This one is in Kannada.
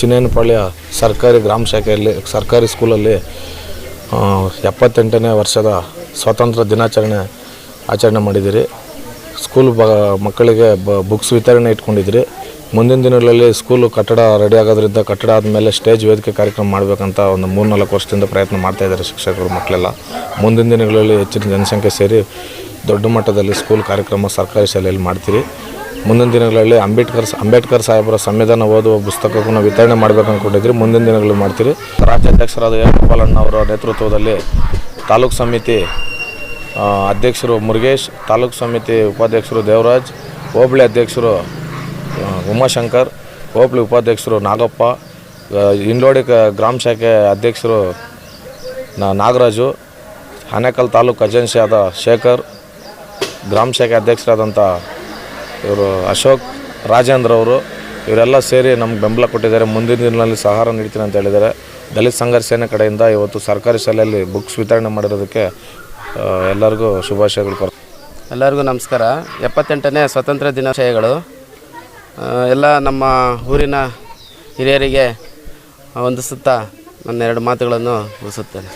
ಚಿನ್ನೇನಪಾಳ್ಯ ಸರ್ಕಾರಿ ಗ್ರಾಮ ಶಾಖೆಯಲ್ಲಿ, ಸರ್ಕಾರಿ ಸ್ಕೂಲಲ್ಲಿ ಎಪ್ಪತ್ತೆಂಟನೇ ವರ್ಷದ ಸ್ವಾತಂತ್ರ್ಯ ದಿನಾಚರಣೆ ಆಚರಣೆ ಮಾಡಿದ್ದೀರಿ. ಸ್ಕೂಲ್ ಬ, ಮಕ್ಕಳಿಗೆ ಬ, ಬುಕ್ಸ್ ವಿತರಣೆ ಇಟ್ಕೊಂಡಿದ್ರಿ ಮುಂದಿನ ದಿನಗಳಲ್ಲಿ ಸ್ಕೂಲು ಕಟ್ಟಡ ರೆಡಿ ಆಗೋದ್ರಿಂದ ಕಟ್ಟಡ ಆದಮೇಲೆ ಸ್ಟೇಜ್ ವೇದಿಕೆ ಕಾರ್ಯಕ್ರಮ ಮಾಡಬೇಕಂತ ಒಂದು ಮೂರು ನಾಲ್ಕು ವರ್ಷದಿಂದ ಪ್ರಯತ್ನ ಮಾಡ್ತಾ ಇದ್ದಾರೆ ಶಿಕ್ಷಕರು, ಮಕ್ಕಳೆಲ್ಲ. ಮುಂದಿನ ದಿನಗಳಲ್ಲಿ ಹೆಚ್ಚಿನ ಜನಸಂಖ್ಯೆ ಸೇರಿ ದೊಡ್ಡ ಮಟ್ಟದಲ್ಲಿ ಸ್ಕೂಲ್ ಕಾರ್ಯಕ್ರಮ ಸರ್ಕಾರಿ ಶಾಲೆಯಲ್ಲಿ ಮಾಡ್ತೀರಿ. ಮುಂದಿನ ದಿನಗಳಲ್ಲಿ ಅಂಬೇಡ್ಕರ್ ಅಂಬೇಡ್ಕರ್ ಸಾಹೇಬರ ಸಂವಿಧಾನ ಓದುವ ಪುಸ್ತಕವನ್ನು ವಿತರಣೆ ಮಾಡಬೇಕು ಅಂದ್ಕೊಂಡಿದ್ರಿ ಮುಂದಿನ ದಿನಗಳಲ್ಲಿ ಮಾಡ್ತೀರಿ. ರಾಜ್ಯಾಧ್ಯಕ್ಷರಾದ ಗೋಪಾಲಣ್ಣ ಅವರ ನೇತೃತ್ವದಲ್ಲಿ ತಾಲೂಕು ಸಮಿತಿ ಅಧ್ಯಕ್ಷರು ಮುರುಗೇಶ್, ತಾಲೂಕು ಸಮಿತಿ ಉಪಾಧ್ಯಕ್ಷರು ದೇವರಾಜ್, ಹೋಬಳಿ ಅಧ್ಯಕ್ಷರು ಉಮಾಶಂಕರ್, ಹೋಬಳಿ ಉಪಾಧ್ಯಕ್ಷರು ನಾಗಪ್ಪ ಇಂಡೋಡಿ ಗ್ರಾಮ ಶಾಖೆ ಅಧ್ಯಕ್ಷರು ನಾಗರಾಜು, ಆನೇಕಲ್ ತಾಲೂಕು ಅಜೆನ್ಸಿಯಾದ ಶೇಖರ್, ಗ್ರಾಮ ಶಾಖೆ ಅಧ್ಯಕ್ಷರಾದಂಥ ಇವರು ಅಶೋಕ್ ರಾಜೇಂದ್ರವರು, ಇವರೆಲ್ಲ ಸೇರಿ ನಮ್ಗೆ ಬೆಂಬಲ ಕೊಟ್ಟಿದ್ದಾರೆ. ಮುಂದಿನ ದಿನಗಳಲ್ಲಿ ಸಹಾರ ನೀಡ್ತೀನಿ ಅಂತ ಹೇಳಿದ್ದಾರೆ. ದಲಿತ ಸಂಘರ್ಷ ಸೇನೆ ಕಡೆಯಿಂದ ಇವತ್ತು ಸರ್ಕಾರಿ ಶಾಲೆಯಲ್ಲಿ ಬುಕ್ಸ್ ವಿತರಣೆ ಮಾಡಿರೋದಕ್ಕೆ ಎಲ್ಲರಿಗೂ ಶುಭಾಶಯಗಳು ಕೊಡ್ತಾರೆ ಎಲ್ಲರಿಗೂ ನಮಸ್ಕಾರ. ಎಪ್ಪತ್ತೆಂಟನೇ ಸ್ವಾತಂತ್ರ್ಯ ದಿನಾಶಯಗಳು ಎಲ್ಲ ನಮ್ಮ ಊರಿನ ಹಿರಿಯರಿಗೆ ಹೊಂದಿಸುತ್ತಾ ನನ್ನ ಎರಡು ಮಾತುಗಳನ್ನು ಮುಗಿಸುತ್ತೇನೆ.